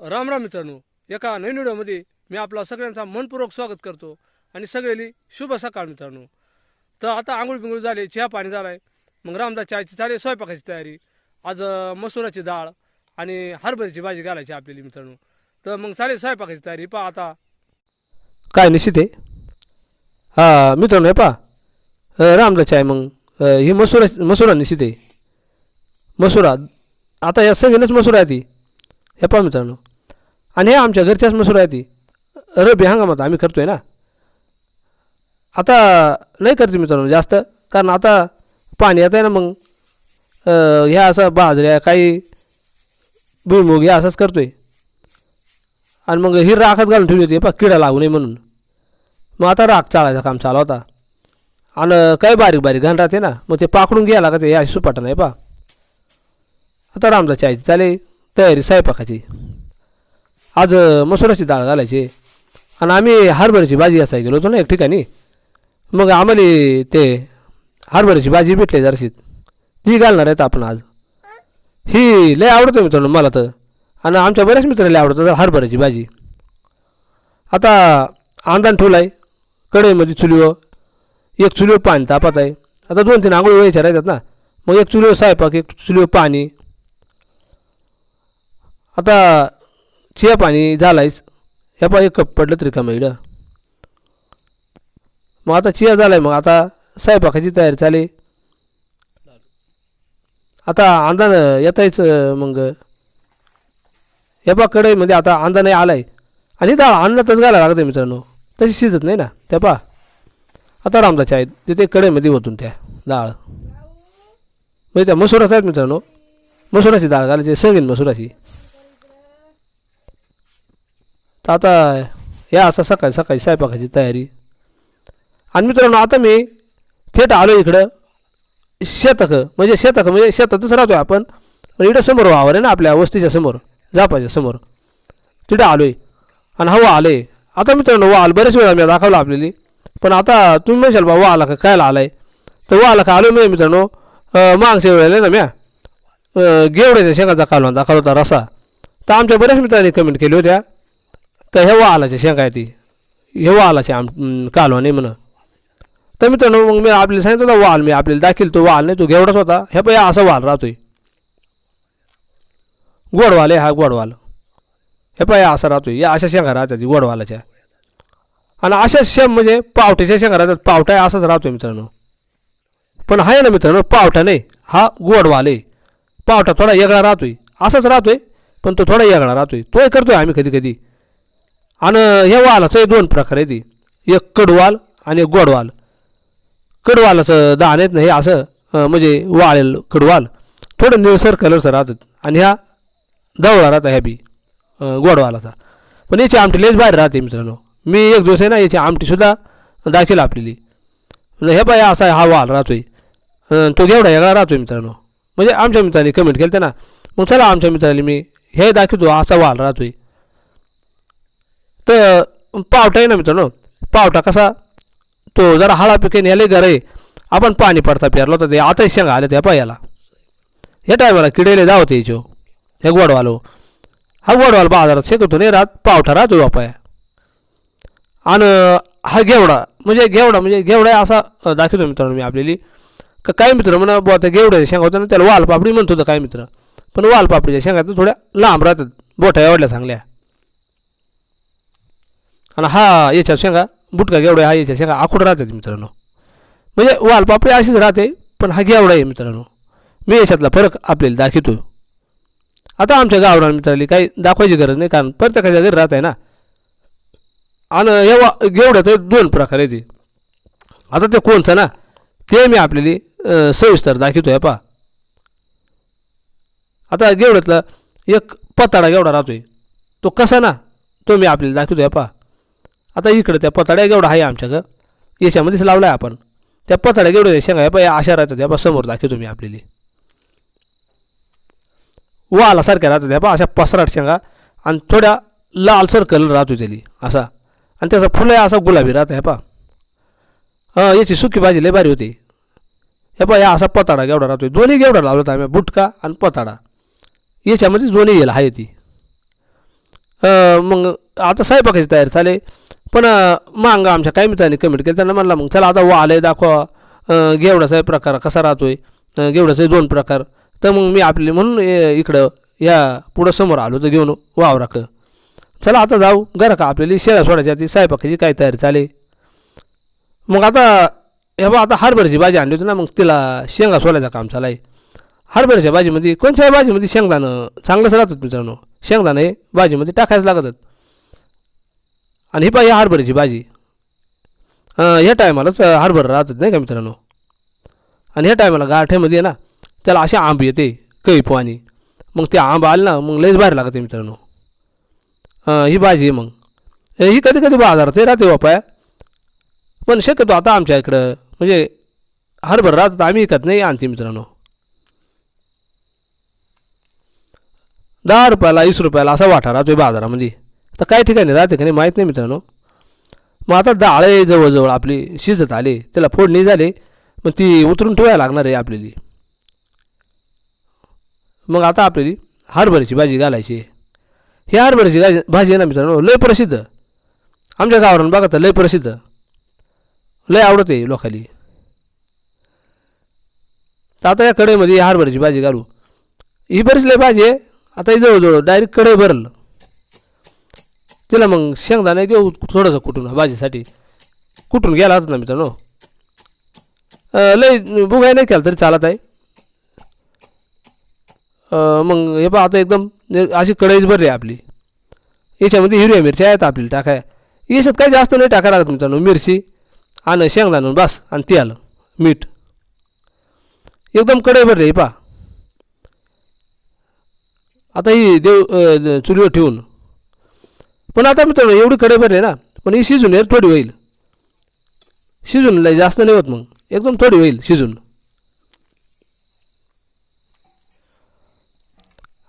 राम राम मित्रांनो एका नवीन व्हिडिओमध्ये मी आपला सगळ्यांचा मनपूर्वक स्वागत करतो आणि सगळ्यांनी शुभ सकाळ मित्रांनो. तर आता आंघोळ बिंगोळ झाले चहा पाणी झालाय. मग रामदा चहाची चालेल स्वयंपाकाची तयारी. आज मसुराची डाळ आणि हरभऱ्याची भाजी घालायची आपल्याला मित्रांनो. तर मग चालेल स्वयंपाकाची तयारी पहा आता. काय निश्चित आहे? हा मित्रांनो हे पा रामदाची चाय मग. ही मसुरा मसुरा निश्चित आहे. मसुरा आता या सगळ्यांनाच मसुरा आहे ती. हे पहा मित्रांनो. आणि हे आमच्या घरच्याच मसूर आहे ती. रबी हंगामात आम्ही करतो आहे ना. आता नाही करते मित्रांनो जास्त. कारण आता पाणी येत आहे ना मग ह्या असं बाजऱ्या काही भुईमुग ह्या असंच करतो आहे आणि मग ही राखच घालून ठेवली होती पा किडा लागू नये म्हणून. मग आता राख चालायचं काम चालू होता. आणि काही बारीक बारीक घाण राहते ना मग ते पाकडून घ्यायला का ते अशी सुपाटा नाही पा आता रामदा चायची चाले तयारी स्वयंपाकाची. आज मसुराची डाळ घालायची. आणि आम्ही हरभऱ्याची भाजी असाय गेलो होतो ना एक ठिकाणी. मग आम्हाला ते हरभऱ्याची भाजी भेटली जरशीत. ती घालणार आहेत आपण आज. ही लय आवडतं मित्रांनो मला तर. आणि आमच्या बऱ्याच मित्राला आवडतं हरभऱ्याची भाजी. आता आंदान ठेवला आहे कढईमध्ये चुलीवर. एक चुलीवर पाणी तापत आहे आता दोन तीन आंघोळी व्हायच्या राहतात ना. मग एक चुलीवर स्वयंपाक एक चुलीवर पाणी. आता चिया पाणी झालायच. ह्या पा एक कप पडलं तरी का इकडं मग आता चिया झालाय मग आता स्वयंपाकाची तयारी चाले आता अंदान येतायच मग हे बा कढईमध्ये आता अंदा नाही आलाय. आणि डाळ अन्नातच घालायला लागते मित्रांनो. तशी शिजत नाही ना त्या पा. आता रामदाच्या आहेत तिथे कढईमध्ये होतून त्या डाळ. म्हणजे त्या मसुराच आहेत मित्रांनो. मसुराची डाळ घालायची संगीन मसुराची. तर आता या असं सकाळी सकाळी स्वयंपाकाची तयारी. आणि मित्रांनो आता मी थेट आलो इकडं शेतक म्हणजे शेतक म्हणजे शेतातच राहतो आपण. पण इकडं समोर वावर आहे ना आपल्या वस्तीच्या समोर जापाच्या समोर. तिथं आलो आहे आणि हा आलो आहे आता मित्रांनो वाल बरेच वेळा मी दाखवलं आपल्याला. पण आता तुम्ही म्हणशाल बा वा आला का कायला आला आहे तर वा आला का आलो मी म्हणजे मित्रांनो मागच्या वेळेला ना म्या गेवड्याच्या शेंगाचा कालवा दाखवला होता रसा. तर आमच्या बऱ्याच मित्रांनी कमेंट केली होत्या. तर हे वालाच्या शेंगा ती? हे वालाचे आम अं, कालवा नाही म्हणा. तर मित्रांनो मग मी आपल्याला सांगितलं होतं वाल मी आपल्याला दाखील तो वाल नाही तो घेवडाच होता. हे पण असा वाल राहतोय. गोडवाल आहे हा गोडवाल. हे पाय असा राहतोय. या अशा शेंगा राहतात गोडवालाच्या. आणि अशा शेम म्हणजे पावट्याच्या शेंगा राहतात. पावटा असाच राहतोय मित्रांनो. पण आहे ना मित्रांनो पावटा नाही. हा गोडवाल आहे. पावटा थोडा वेगळा राहतोय. असाच राहतोय पण तो थोडा वेगळा राहतोय. तोही करतोय आम्ही कधी कधी आणि हे वालाचं दोन प्रकार आहे ती एक कडवाल आणि एक गोडवाल. कडवालाचं दाण येत नाही असं म्हणजे वाळेल कडवाल. थोडं निळसर कलरचं राहतात. आणि ह्या दवळा राहता ह्या बी गोडवालाचा. पण याची आमटी लयच बाहेर राहते मित्रांनो. मी एक दिवस आहे ना याची आमटीसुद्धा दाखवली आपलेली. हे बाय असा हा वाल राहतोय. अं, तो घेवडा वेगळा राहतोय मित्रांनो. म्हणजे आमच्या मित्रांनी कमेंट केलं ना. मग चला आमच्या मित्रांनी मी हे दाखवतो असा वाल राहतोय. तर पावटा आहे ना मित्रांनो? पावटा कसा? तो जरा हळा पिकेन याले घर आहे. आपण पाणी पडता प्यारलो तर ते आताही शेंगा आल्या त्या पायाला. या टायमाला किडेले धावते जो. हे गोडवालो हा गोडवाल बाजारात शेकतो नाही राहत पावठा राहतो बापाया आणि हा घेवडा म्हणजे घेवडा म्हणजे घेवडा असा दाखवतो मित्रांनो मी आपल्याली. का काही मित्र म्हणा बुवा त्या घेवड्या शेंगा होत्या ना त्याला वालपापडी म्हणत होतं काय मित्र? पण वालपापडीच्या शेंगात थोड्या लांब राहतात बोटा एवढल्या चांगल्या. आणि हा याच्या शेंगा बुटका गेवडा हा याच्या शेंगा आखूड राहतात मित्रांनो. म्हणजे वालपापडी अशीच राहते पण हा घेवडा आहे मित्रांनो. मी याच्यातला फरक आपल्याला दाखवतो. आता आमच्या गावरान मित्राला काही दाखवायची गरज नाही कारण प्रत्येकाच्या घरी राहत आहे ना. आणि हे गेवड्याचे दोन प्रकार आहे ते आता ते कोणचं ना ते मी आपल्याला सविस्तर दाखवतो आहे पा आता गेवड्यातला एक पताडा राहतो राहतोय. तो कसा ना तो मी आपल्याला दाखवतो आहे पा आता इकडं त्या पताड्या घेवडा आहे आमच्याकडं ग. याच्यामध्येच लावला आहे आपण. त्या पताड्या घेवड्या शेंगा आहे पा या अशा राहतात या समोर दाखवतो मी आपल्याला. वाला सारख्या राहतात या पहा अशा पसराट शेंगा. आणि थोड्या लालसर कलर राहतो त्याली असा. आणि त्याचा फुलं असा गुलाबी राहतं आहे पहा हां याची सुकी भाजी लय भारी होती. हे पहा या असा पताडा गेवडा राहतोय. दोन्ही गेवडा लावला होता आम्ही बुटका आणि पताडा. याच्यामध्ये दोन्ही येईल आहे ती. मग आता स्वयंपाकाची तयारी झाले पण अं, मग आमच्या काही मित्रांनी कमेंट केली त्यांना म्हणला मग चला आता वाले दाखवा अं, प्रकार कसा राहतोय? अं, दोन प्रकार. तर मग मी आपले म्हणून इकडं या पुढं समोर आलो तर घेऊन वावराकडं चला आता जाऊ घरा का आपल्याला शेळ्या सोडायची ती सायपाकाची काय तयारी चालेल मग आता हे बा आता हरभऱ्याची भाजी आणली होती ना मग तिला शेंगा सोडायचा काम चालाय हरभऱ्याच्या भाजीमध्ये कोणत्याही भाजीमध्ये शेंगदाणं चांगलंच राहतात मित्रांनो. शेंगदाणं हे भाजीमध्ये टाकायचं लागतात. आणि ही पाहिजे हरभऱ्याची भाजी. ह्या टायमालाच हरभरा राहतात नाही का मित्रांनो? आणि ह्या टायमाला गारठ्यामध्ये ना त्याला असे आंब येते काही पाणी मग ते आंब आले ना मग लयच बाहेर लागते मित्रांनो. ही भाजी आहे मग. हे- ही कधी कधी बाजारात राहते बापाया पण शक्यतो आता आमच्या इकडं म्हणजे हरभरा राहतात आम्ही विकत नाही आणते मित्रांनो. दहा रुपयाला वीस रुपयाला असा वाटा राहतोय बाजारामध्ये. तर काही ठिकाणी राहते का नाही माहीत नाही मित्रांनो. मग आता डाळ आहे जवळजवळ आपली शिजत आले त्याला फोडणी झाली मग ती उतरून ठेवायला लागणार आहे आपल्याली. मग आता आपल्याली हरभऱ्याची भाजी घालायची आहे. ही हरभऱ्याची भाजी भाजी आहे ना मित्रांनो लय प्रसिद्ध. आमच्या गावावरून बघा तर लय प्रसिद्ध. लय आवडते लोकाली. तर आता या कढईमध्ये हरभऱ्याची भाजी घालू. ही बरीच लय भाजी आहे. आता ही जवळजवळ डायरेक्ट कढई भरलं. तिला मग शेंगदाणे देऊ थोडंसं कुठून भाजीसाठी. कुठून गेलाच ना मित्रांनो? अं, लय बुगाय नाही केला तरी चालत आहे. मग हे पहा आता एकदम अशी कढईच भरली आहे आपली. याच्यामध्ये हिरव्या मिरच्या आहेत आपली टाकाय. याच्यात काही जास्त नाही टाकायला लागत मित्रांनो मिरची आणि शेंगदाणून बस आणि तेल मीठ. एकदम कढई भरली आहे पहा. आता ही देव चुलीवर ठेवून. पण आता मित्रांनो एवढी कडे भरले आहे ना पण ही शिजून येईल थोडी होईल. शिजून लय जास्त नाही होत मग. एकदम थोडी होईल शिजून.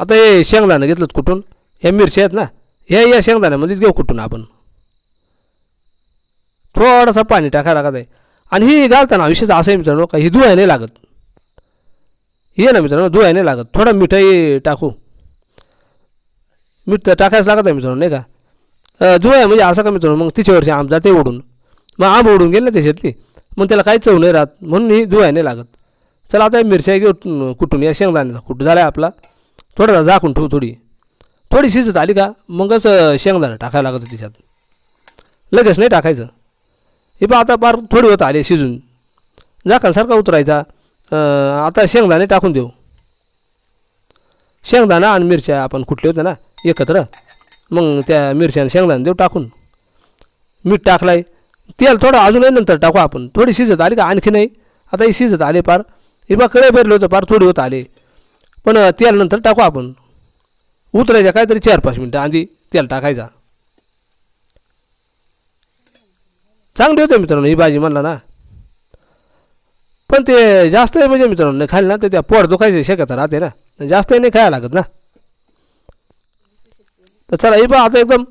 आता हे शेंगदाणं घेतलं कुठून? ह्या मिरच्या आहेत ना? ह्या या शेंगदाण्यामध्येच घेऊ कुठून आपण? थोडासा पाणी टाकायला लागत आहे आणि ही घालताना विशेष असं आहे मित्रांनो का ही धुवाय नाही लागत. हे ना मित्रांनो धुवाय नाही लागत. थोडा मिठाई टाकू. मीठ तर टाकायचं लागत आहे मित्रांनो नाही का? अं, म्हणजे असं का मित्रांनो मग तिच्या वर्षी आंब ते उडून मग आंब उडून गेले ना त्याच्यातली मग त्याला काही चव नाही राहत म्हणून ही धुवाय नाही लागत. चला आता मिरच्या घेऊ कुठून या शेंगदाण्याचा कुठं झाला आहे आपला. थोडा झाकून ठेवू थोडी. थोडी शिजत आली का मगच शेंगदाणा टाकायला लागत त्याच्यात लगेच नाही टाकायचं. हे पहा आता फार थोडी होत आली शिजून. झाकणसारखा उतरायचा. आता शेंगदाणे टाकून देऊ. शेंगदाणा आणि मिरच्या आपण कुठले होते ना एकत्र. मग त्या मिरच्यानं आणि देऊ टाकून. मीठ टाकलाय. तेल थोडं अजूनही नंतर टाकू आपण. थोडी शिजत आली का आणखी नाही. आता ही शिजत आले पार. हे बा कडे होतं पार थोडी होत आले. पण तेल नंतर टाकू आपण. उतरायच्या काहीतरी चार पाच मिनटं आधी तेल टाकायचा. चांगली होते मित्रांनो ही भाजी म्हणला ना. पण ते जास्त म्हणजे मित्रांनो नाही खाली ना तर त्या पोट दुखायची शक्यता राहते ना. जास्त नाही खायला लागत ना. तर चला ही पहा आता एकदम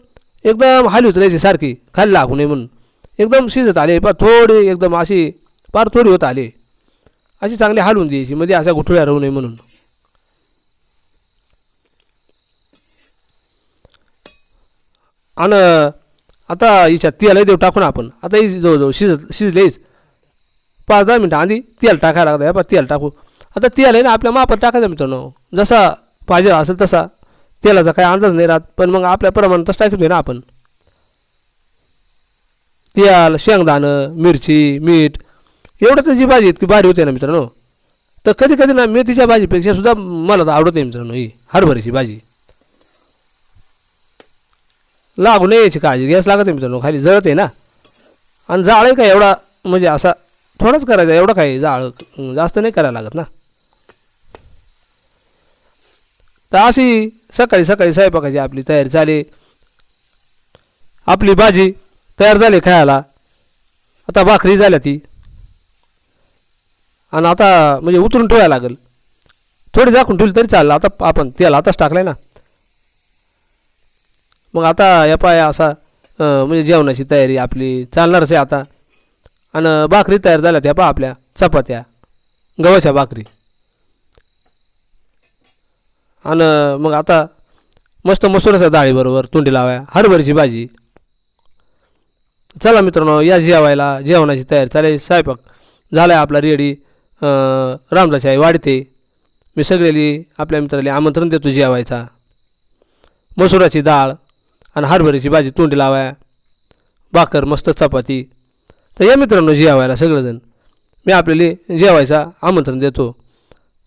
एकदम हाली उतरायची सारखी. खाली लागू नये म्हणून. एकदम शिजत आले पहा थोडी एकदम अशी फार थोडी होत आली. अशी चांगली हालवून द्यायची मध्ये अशा गुठळ्या राहू नये म्हणून. आणि आता हिच्या तेल देऊ टाकून आपण. आता ही जवळजवळ शिजत शिजलेच पाच दहा मिनटं आधी तेल टाकायला लागतं पा तेल टाकू. आता तेल आहे ना आपल्या मापात टाकायचं मित्रांनो. जसा पाहिजे असेल तसा. तेलाचा काही अंदाज नाही राहत पण मग आपल्या प्रमाणातच टाकतोय ना आपण. तेल शेंगदाणं मिरची मीठ एवढं तर जी भाजी इतकी भारी होते ना मित्रांनो. तर कधी कधी ना मेथीच्या भाजीपेक्षा सुद्धा मला तर आवडते मित्रांनो ही हरभऱ्याची भाजी. लागू नये याची काळजी गॅस लागत आहे मित्रांनो खाली जळत आहे ना. आणि जाळ आहे का एवढा म्हणजे असा थोडाच करायचा एवढा काही जाळ जास्त नाही करायला लागत ना. तर अशी सकाळी सकाळी स्वयंपाकाची आपली तयारी झाली. आपली भाजी तयार झाली खायला. आता भाकरी झाल्या ती. आणि आता म्हणजे उतरून ठेवायला लागेल. थोडी झाकून ठेवली तरी चाललं. आता आपण त्याला आताच टाकलाय ना. मग आता या पाय असा म्हणजे जेवणाची तयारी आपली चालणारच आहे आता. आणि भाकरी तयार झाल्या त्या पहा आपल्या. चपात्या. गव्हाच्या भाकरी. आणि मग आता मस्त मसुराच्या डाळीबरोबर तोंडी लावाया हरभरीची भाजी. चला मित्रांनो या जेवायला जेवणाची तयारी चालेल. स्वयंपाक झाला आहे आपला रेडी रामदाची आई वाढते. मी सगळेली आपल्या मित्राला आमंत्रण देतो जेवायचा. मसुराची डाळ आणि हरभरीची भाजी तोंडी लावाया. भाकर मस्त चपाती. तर या मित्रांनो जेवायला सगळेजण. मी आपल्याला जेवायचा आमंत्रण देतो.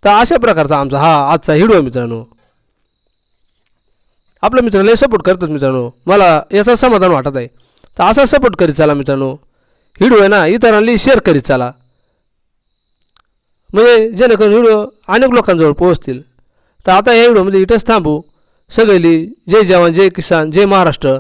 तर अशा प्रकारचा आमचा हा आजचा हिडो आहे मित्रांनो. आपल्या मित्राला सपोर्ट करतात मित्रांनो. मला याचा समाधान वाटत आहे. तर असा सपोर्ट करीत चला मित्रांनो. हिडू आहे ना इतरांनी शेअर करीत चला. म्हणजे जेणेकरून व्हिडिओ अनेक लोकांजवळ पोहोचतील. तर आता या व्हिडिओमध्ये इथंच थांबू. सगळेली जय जवान जय किसान जय महाराष्ट्र.